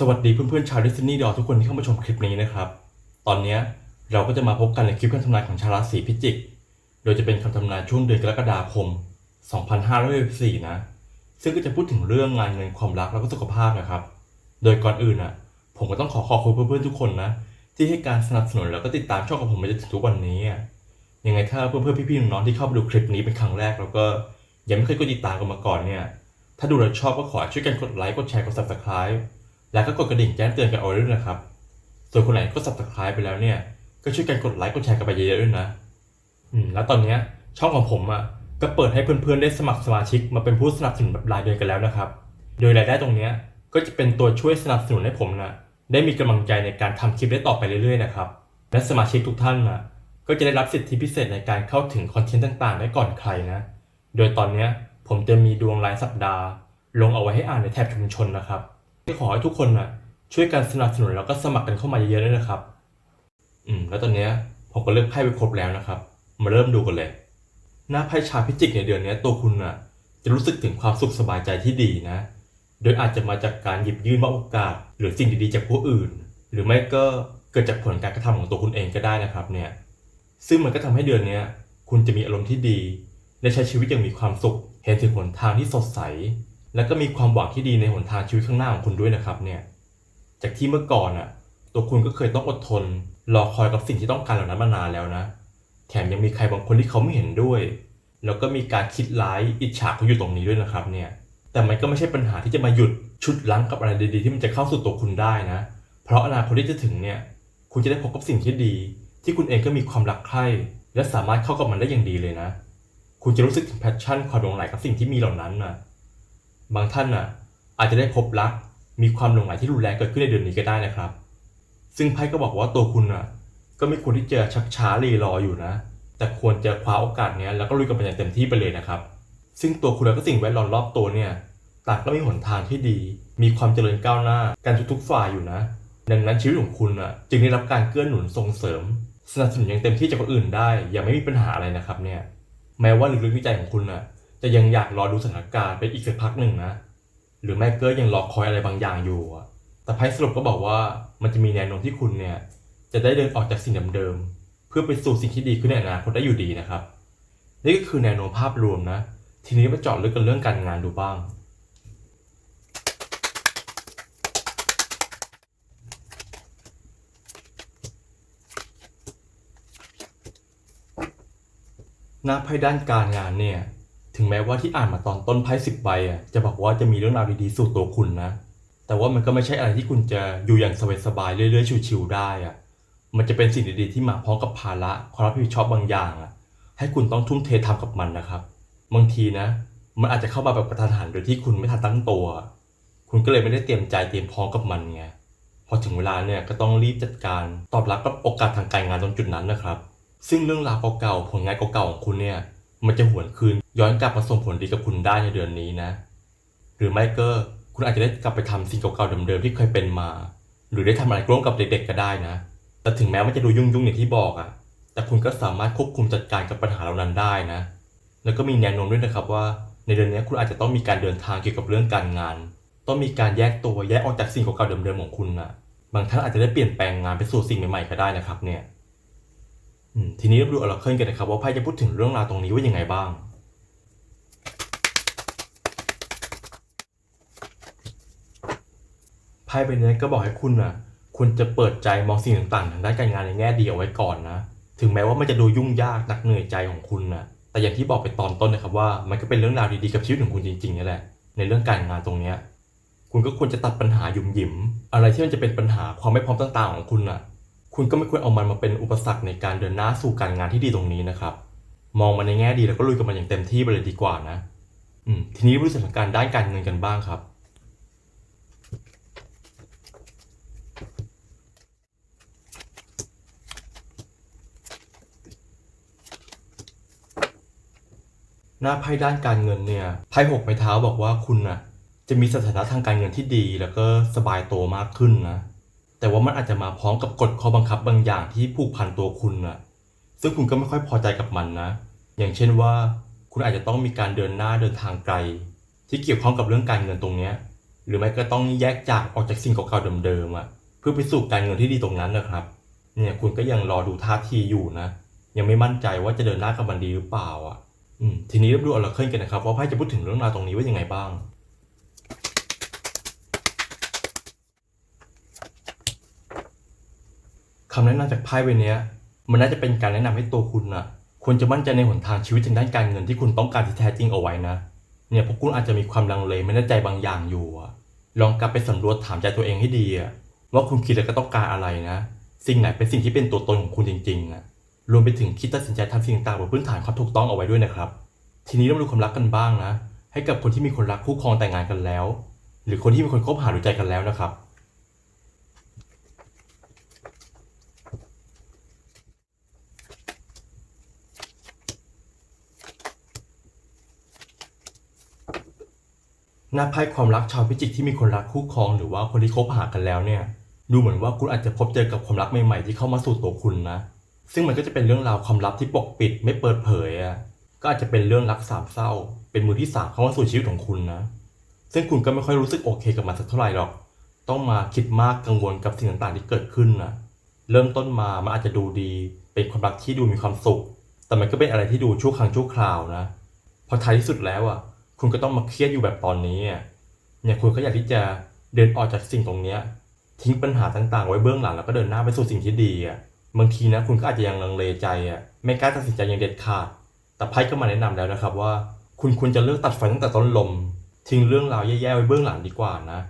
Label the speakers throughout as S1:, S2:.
S1: สวัสดีเพื่อนๆชาวดิสนีย์ดอทุกคนที่เข้ามาชมคลิปนี้นะครับ ตอนนี้เราก็จะมาพบกันในคลิปคำทำนายของชาวราศีพิจิก โดยจะเป็นคำทำนายช่วงเดือนกรกฎาคม 2564นะ ซึ่งก็จะพูดถึงเรื่องงานเงินความรักแล้วก็สุขภาพนะครับ โดยก่อนอื่นอะ ผมก็ต้องขอขอบคุณเพื่อนๆทุกคนนะ ที่ให้การสนับสนุนแล้วก็ติดตามช่องของผมมาจนถึงทุกวันนี้อะยังไงถ้าเพื่อนๆพี่ๆน้องๆที่เข้ามาดูคลิปนี้เป็นครั้งแรก แล้วก็ยังไม่เคยกดติดตามกันมาก่อนเนี่ย ถ้าดูแล้วชอบก็ขอช่วยกันกดไลค์กดแชร์กด subscribe แล้วก็กดกระดิ่งแจ้งเตือนกันเอาไว้ด้วยนะครับ ส่วนคนไหนก็ subscribe ไปแล้วเนี่ย ก็ช่วยกันกดไลค์กดแชร์กันไปเยอะๆด้วยนะ อืม แล้วตอนเนี้ยช่องของผมอะก็เปิดให้เพื่อนๆได้สมัครสมาชิกมาเป็นผู้สนับสนุนแบบรายเดือนกันแล้วนะครับ โดยรายได้ตรงเนี้ยก็จะเป็นตัวช่วยสนับสนุนให้ผมนะได้มีกำลังใจในการทำคลิปได้ต่อไปเรื่อยๆนะครับ และสมาชิกทุกท่านนะก็จะได้รับสิทธิพิเศษในการเข้าถึงคอนเทนต์ต่างๆ ได้ก่อนใครนะ โดยตอนเนี้ยผมจะมีดวงรายสัปดาห์ ลงเอาไว้ให้อ่านในแท็บชุมชนนะครับ ขอให้ทุกคนนะช่วยกันสนับสนุนแล้วก็สมัครกันเข้ามาเยอะๆด้วยนะครับ อืม แล้วตอนนี้ผมก็เลือกไพ่ไปครบแล้วนะครับ มาเริ่มดูกันเลย หน้าไพ่ชาวพิจิกในเดือนนี้ตัวคุณน่ะ จะรู้สึกถึงความสุขสบายใจที่ดีนะ โดยอาจจะมาจากการหยิบยื่นมอบโอกาส หรือสิ่งดีๆจากผู้อื่น หรือไม่ก็เกิดจากผลการกระทำของตัวคุณเองก็ได้นะครับ เนี่ย ซึ่งมันก็ทำให้เดือนนี้คุณจะมีอารมณ์ที่ดีและใช้ชีวิตอย่างมีความสุข เห็นถึงหนทางที่สดใส และก็มีความหวังที่ดีในหนทางชีวิตข้างหน้าของคุณด้วยนะครับเนี่ยจากที่เมื่อก่อนน่ะตัวคุณก็เคยต้องอดทน รอคอยกับสิ่งที่ต้องการเหล่านั้นมานานแล้วนะ แถมยังมีใครบางคนที่เขาไม่เห็นด้วย แล้วก็มีการคิดร้ายอิจฉาเขาอยู่ตรงนี้ด้วยนะครับเนี่ยแต่มันก็ไม่ใช่ปัญหาที่จะมาหยุดชุดล้างกับอะไรดีๆ ที่มันจะเข้าสู่ตัวคุณได้นะ เพราะอนาคตที่จะถึงเนี่ยคุณจะได้พบกับสิ่งที่ดี ที่คุณเองก็มีความรักใคร่และสามารถเข้ากับมันได้อย่างดีเลยนะ คุณจะรู้สึกถึงแพชชั่นความหลงใหลกับสิ่งที่มีเหล่านั้นนะ บางท่านน่ะอาจจะได้พบรัก มีความหลงใหลที่รุนแรงเกิดขึ้นในเดือนนี้ก็ได้นะครับ ซึ่งไพ่ก็บอกว่าตัวคุณน่ะ ก็ไม่ควรที่จะชักช้ารีรออยู่นะ แต่ควรจะคว้าโอกาสเนี้ยแล้วก็ลุยกับมันอย่างเต็มที่ไปเลยนะครับ ซึ่งตัวคุณแล้วก็สิ่งแวดล้อมรอบตัวเนี่ยต่างก็มีหนทางที่ดี มีความเจริญก้าวหน้ากันทุกๆฝ่ายอยู่นะ ดังนั้นชีวิตของคุณอะจึงได้รับการเกื้อหนุนส่งเสริม สนับสนุนอย่างเต็มที่จากคนอื่นได้ อย่างไม่มีปัญหาอะไรนะครับเนี่ย แม้ว่าลึกๆในใจของคุณน่ะ จะยังอยากรอดูสถานการณ์ไปอีกสักพักหนึ่งนะ หรือไม่ก็ยังรอคอยอะไรบางอย่างอยู่อะแต่ไพ่สรุปก็บอกว่ามันจะมีแนวโน้มที่คุณเนี่ย จะได้เดินออกจากสิ่งเดิมๆเพื่อไปสู่สิ่งที่ดีขึ้นในอนาคตได้อยู่ดีนะครับ นี่ก็คือแนวโน้มภาพรวมนะ ทีนี้มาเจาะลึกกันเรื่องการงานดูบ้าง หน้าไพ่ด้านการงานเนี่ย ถึงแม้ว่าที่อ่านมาตอนต้นไพ่สิบใบอะจะบอกว่าจะมีเรื่องราวดีๆสู่ตัวคุณนะ แต่ว่ามันก็ไม่ใช่อะไรที่คุณจะอยู่อย่างสบายๆเรื่อยๆชิวๆได้อะมันจะเป็นสิ่งดีๆที่มาพร้อมกับภาระความรับผิดชอบบางอย่างอะให้คุณต้องทุ่มเททำกับมันนะครับ บางทีนะ มันอาจจะเข้ามาแบบกระทันหันโดยที่คุณไม่ทันตั้งตัว คุณก็เลยไม่ได้เตรียมใจเตรียมพร้อมกับมันไงพอถึงเวลาเนี่ยก็ต้องรีบจัดการตอบรับกับโอกาสทางการงานตรงจุดนั้นนะครับ ซึ่งเรื่องราวเก่าๆผลงานเก่าๆของคุณเนี่ย มันจะหวนคืนย้อนกลับมาส่งผลดีกับคุณได้ในเดือนนี้นะ หรือไม่ก็คุณอาจจะได้กลับไปทำสิ่งเก่าๆเดิมๆที่เคยเป็นมา หรือได้ทำอะไรร่วมกับเด็กๆก็ได้นะ แต่ถึงแม้มันจะดูยุ่งๆอย่างที่บอกอะแต่คุณก็สามารถควบคุมจัดการกับปัญหาเหล่านั้นได้นะ แล้วก็มีแนวโน้มด้วยนะครับว่า ในเดือนนี้คุณอาจจะต้องมีการเดินทางเกี่ยวกับเรื่องการงาน ต้องมีการแยกตัวแยกออกจากสิ่งเก่าๆเดิมๆของคุณนะบางท่านอาจจะได้เปลี่ยนแปลงงานไปสู่สิ่งใหม่ๆก็ได้นะครับเนี่ย ทีนี้เราดูอราเคิลกันนะครับว่าไพ่จะพูดถึงเรื่องราวตรงนี้ว่ายังไงบ้าง ไพ่ใบนี้ก็บอกให้คุณนะควรจะเปิดใจมองสิ่งต่างๆทางด้านการงานในแง่ดีเอาไว้ก่อนนะ ถึงแม้ว่ามันจะดูยุ่งยากหนักเหนื่อยใจของคุณนะแต่อย่างที่บอกไปตอนต้นนะครับว่ามันก็เป็นเรื่องราวดีๆกับชีวิตของคุณจริงๆนี่แหละ ในเรื่องการงานตรงเนี้ยคุณก็ควรจะตัดปัญหาหยุ่มหยิม อะไรที่มันจะเป็นปัญหาความไม่พร้อมต่างๆของคุณน่ะ คุณก็ไม่ควรเอามันมาเป็นอุปสรรคในการเดินหน้าสู่การงานที่ดีตรงนี้นะครับ มองมันในแง่ดีแล้วก็ลุยกับมันอย่างเต็มที่ไปเลยดีกว่านะ อืมทีนี้รู้สถานการณ์ด้านการเงินกันบ้างครับหน้าไพ่ด้านการเงินเนี่ยไพ่หกไม้เท้าบอกว่าคุณน่ะจะมีสถานะทางการเงินที่ดีแล้วก็สบายตัวมากขึ้นนะ แต่ว่ามันอาจจะมาพร้อมกับกฎข้อบังคับบางอย่างที่ผูกพันตัวคุณน่ะซึ่งคุณก็ไม่ค่อยพอใจกับมันนะ อย่างเช่นว่า คุณอาจจะต้องมีการเดินหน้าเดินทางไกล ที่เกี่ยวข้องกับเรื่องการเงินตรงเนี้ย หรือไม่ก็ต้องแยกจากออกจากสิ่งเก่าๆเดิมๆอะเพื่อไปสู่การเงินที่ดีตรงนั้นนะครับ เนี่ยคุณก็ยังรอดูท่าทีอยู่นะ ยังไม่มั่นใจว่าจะเดินหน้ากับมันดีหรือเปล่าอะอืมทีนี้เราดูออราเคิลกันนะครับว่าไพ่จะพูดถึงเรื่องราวตรงนี้ว่ายังไงบ้าง คำแนะนำจากไพ่ใบนี้มันน่าจะเป็นการแนะนำให้ตัวคุณนะควรจะมั่นใจในหนทางชีวิตทางด้านการเงินที่คุณต้องการที่แท้จริงเอาไว้นะ เนี่ยพราะคุณอาจจะมีความลังเลไม่แน่ใจบางอย่างอยู่อะลองกลับไปสำรวจถามใจตัวเองให้ดีอะว่าคุณคิดแล้วก็ต้องการอะไรนะ สิ่งไหนเป็นสิ่งที่เป็นตัวตนของคุณจริงๆอะรวมไปถึงคิดตัดสินใจทำสิ่งต่างๆบนพื้นฐานความถูกต้องเอาไว้ด้วยนะครับ ทีนี้เรามาดูความรักกันบ้างนะ ให้กับคนที่มีคนรักคู่ครองแต่งงานกันแล้ว หรือคนที่มีคนคบหาดูใจกันแล้วนะครับ หน้าไพ่ความรักชาวพิจิกที่มีคนรักคู่ครอง หรือว่าคนที่คบหากันแล้วเนี่ย ดูเหมือนว่าคุณอาจจะพบเจอกับความรักใหม่ๆที่เข้ามาสู่ตัวคุณนะ ซึ่งมันก็จะเป็นเรื่องราวความลับที่ปกปิดไม่เปิดเผยอะก็อาจจะเป็นเรื่องรักสามเศร้า เป็นมือที่สามเข้ามาสู่ชีวิตของคุณนะ ซึ่งคุณก็ไม่ค่อยรู้สึกโอเคกับมันสักเท่าไหร่หรอก ต้องมาคิดมากกังวลกับสิ่งต่างๆที่เกิดขึ้นนะเริ่มต้นมามันอาจจะดูดี เป็นความรักที่ดูมีความสุข แต่มันก็เป็นอะไรที่ดูชั่วครั้งชั่วคราวนะ พอท้ายที่สุดแล้วอะ คุณก็ต้องมาเครียดอยู่แบบตอนนี้เนี่ยคุณก็อยากที่จะเดินออกจากสิ่งตรงเนี้ยทิ้งปัญหาต่างๆ ไว้เบื้องหลังแล้วก็เดินหน้าไปสู่สิ่งที่ดีอะบางทีนะคุณก็อาจจะยังลังเลใจอะไม่กล้าตัดสินใจอย่างเด็ดขาด แต่ไพ่ก็มาแนะนำแล้วนะครับว่า คุณควรจะเลิกตัดไฟตั้งแต่ต้นลม ทิ้งเรื่องราวแย่ๆไว้เบื้องหลังดีกว่านะ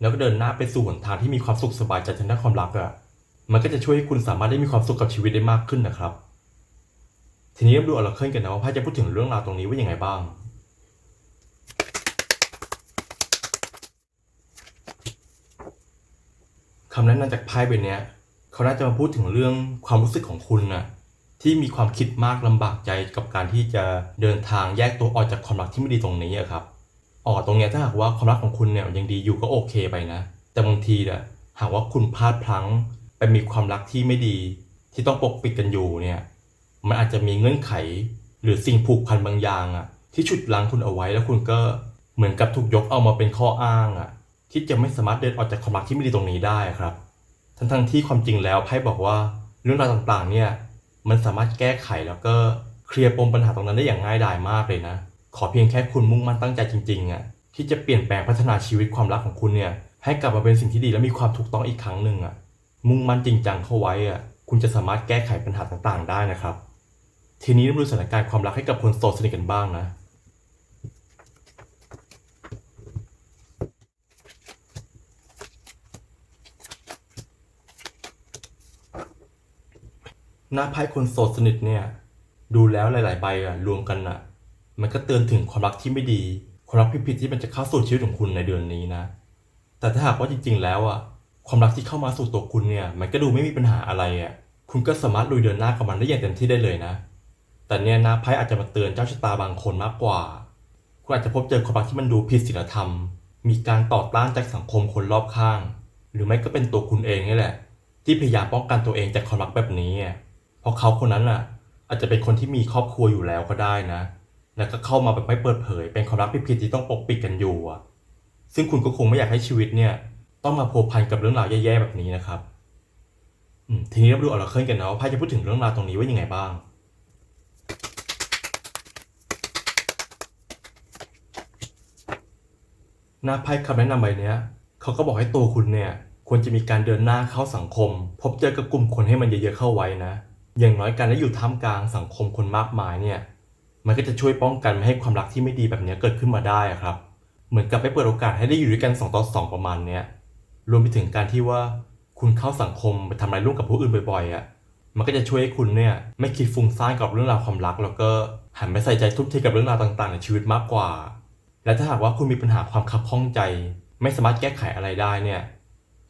S1: แล้วก็เดินหน้าไปสู่หนทางที่มีความสุขสบายใจทางด้านความรักอะมันก็จะช่วยให้คุณสามารถได้มีความสุขกับชีวิตได้มากขึ้นนะครับ ทีนี้มาดูออราเคิลกันนะว่าไพ่จะพูดถึงเรื่องราวตรงนี้ว่ายังไงบ้าง คำแนะนำจากไพ่ใบนี้เขาน่าจะมาพูดถึงเรื่องความรู้สึกของคุณนะที่มีความคิดมากลำบากใจกับการที่จะเดินทางแยกตัวออกจากความรักที่ไม่ดีตรงนี้ครับอ๋อตรงนี้ถ้าหากว่าความรักของคุณเนี่ยยังดีอยู่ก็โอเคไปนะ แต่บางทีเนี่ยหากว่าคุณพลาดพลั้งไปมีความรักที่ไม่ดี ที่ต้องปกปิดกันอยู่เนี่ยมันอาจจะมีเงื่อนไข หรือสิ่งผูกพันบางอย่างอะที่ฉุดรั้งคุณเอาไว้แล้วคุณก็เหมือนกับถูกยกเอามาเป็นข้ออ้างอะ ที่จะไม่สามารถเดินออกจากความรักที่ไม่ดีตรงนี้ได้ครับ ทั้งทั้งที่ความจริงแล้วไพ่บอกว่าเรื่องราวต่างๆเนี่ยมันสามารถแก้ไขแล้วก็เคลียร์ปมปัญหาตรงนั้นได้อย่างง่ายดายมากเลยนะ ขอเพียงแค่คุณมุ่งมั่นตั้งใจจริงๆอะที่จะเปลี่ยนแปลงพัฒนาชีวิตความรักของคุณเนี่ยให้กลับมาเป็นสิ่งที่ดีและมีความถูกต้องอีกครั้งหนึ่งอะมุ่งมั่นจริงจังเข้าไว้อะคุณจะสามารถแก้ไขปัญหาต่างๆ ได้นะครับ ทีนี้มาดูสถานการณ์ความรักให้กับคนโสดสนิทกันบ้างนะ หน้าไพ่คนโสดสนิทเนี่ยดูแล้วหลาย ๆ ใบอะรวมกันอะมันก็เตือนถึงความรักที่ไม่ดี ความรักผิดๆที่มันจะเข้าสู่ชีวิตของคุณในเดือนนี้นะ แต่ถ้าหากว่าจริง ๆ แล้วอะความรักที่เข้ามาสู่ตัวคุณเนี่ย มันก็ดูไม่มีปัญหาอะไรอะคุณก็สามารถลุยเดินหน้ากับมันได้อย่างเต็มที่ได้เลยนะ แต่เนี่ยหน้าไพ่อาจจะมาเตือนเจ้าชะตาบางคนมากกว่า คุณอาจจะพบเจอความรักที่มันดูผิดศีลธรรม มีการต่อต้านจากสังคมคนรอบข้าง หรือไม่ก็เป็นตัวคุณเองนี่แหละ ที่พยายามป้องกันตัวเองจากความรักแบบนี้ เพราะเขาคนนั้นน่ะ อาจจะเป็นคนที่มีครอบครัวอยู่แล้วก็ได้นะ แล้วก็เข้ามาแบบไม่เปิดเผย เป็นความรักผิดๆที่ต้องปกปิดกันอยู่อะซึ่งคุณก็คงไม่อยากให้ชีวิตเนี่ย ต้องมาพัวพันกับเรื่องราวแย่ๆแบบนี้นะครับทีนี้เราดูออราเคิลกันนะว่าไพ่จะพูดถึงเรื่องราวตรงนี้ว่ายังไงบ้าง หน้าไพ่คำแนะนำใบนี้เขาก็บอกให้ตัวคุณเนี่ย ควรจะมีการเดินหน้าเข้าสังคม พบเจอกับกลุ่มคนให้มันเยอะๆเข้าไว้นะ อย่างน้อยการได้อยู่ท่ามกลางสังคมคนมากมายเนี่ย มันก็จะช่วยป้องกันไม่ให้ความรักที่ไม่ดีแบบนี้เกิดขึ้นมาได้ครับ เหมือนกับไปเปิดโอกาสให้ได้อยู่ด้วยกัน2ต่อ2ประมาณเนี้ย รวมไปถึงการที่ว่าคุณเข้าสังคมไปทำอะไรร่วมกับผู้อื่นบ่อยๆอะ มันก็จะช่วยให้คุณเนี่ยไม่คิดฟุ้งซ่านกับเรื่องราวความรัก แล้วก็หันไปใส่ใจทุกทีกับเรื่องราวต่างๆ ในชีวิตมากกว่า และถ้าหากว่าคุณมีปัญหาความขับข้องใจ ไม่สามารถแก้ไขอะไรได้เนี่ย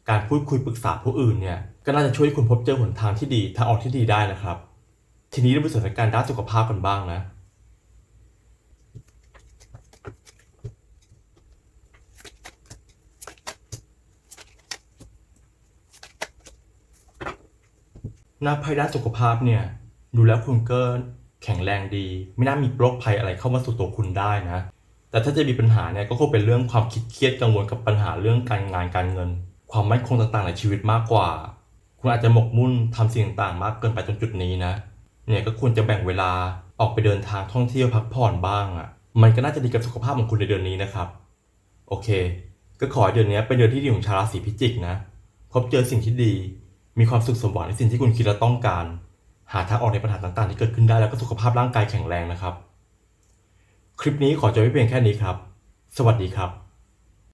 S1: การพูดคุยปรึกษาผู้อื่นเนี่ย ก็น่าจะช่วยให้คุณพบเจอหนทางที่ดีทางออกที่ดีได้นะครับ ทีนี้เราไปสถานการณ์ด้านสุขภาพกันบ้างนะ หน้าไพ่ด้านสุขภาพเนี่ย ดูแล้วคุณก็แข็งแรงดี ไม่น่ามีโรคภัยอะไรเข้ามาสู่ตัวคุณได้นะ แต่ถ้าจะมีปัญหาเนี่ยก็คงเป็นเรื่องความคิดเครียดกังวลกับปัญหาเรื่องการงานการเงิน ความมั่นคงต่างๆในชีวิตมากกว่า คุณอาจจะหมกมุ่นทำสิ่งต่างๆมากเกินไปจนจุดนี้นะ เนี่ยก็ควรจะแบ่งเวลาออกไปเดินทางท่องเที่ยวพักผ่อนบ้างอะ่ะ มันก็น่าจะดีกับสุขภาพของคุณในเดือนนี้นะครับ โอเค ก็ขอเดือนนี้เป็นเดือนที่ดีของชาวราศีพิจิกนะ พบเจอสิ่งที่ดี มีความสุขสมหวังในสิ่งที่คุณคิดและต้องการ หาทางออกในปัญหาต่างๆ ที่เกิดขึ้นได้แล้วก็สุขภาพร่างกายแข็งแรงนะครับ คลิปนี้ขอจบไว้เพียงแค่นี้ครับ สวัสดีครับ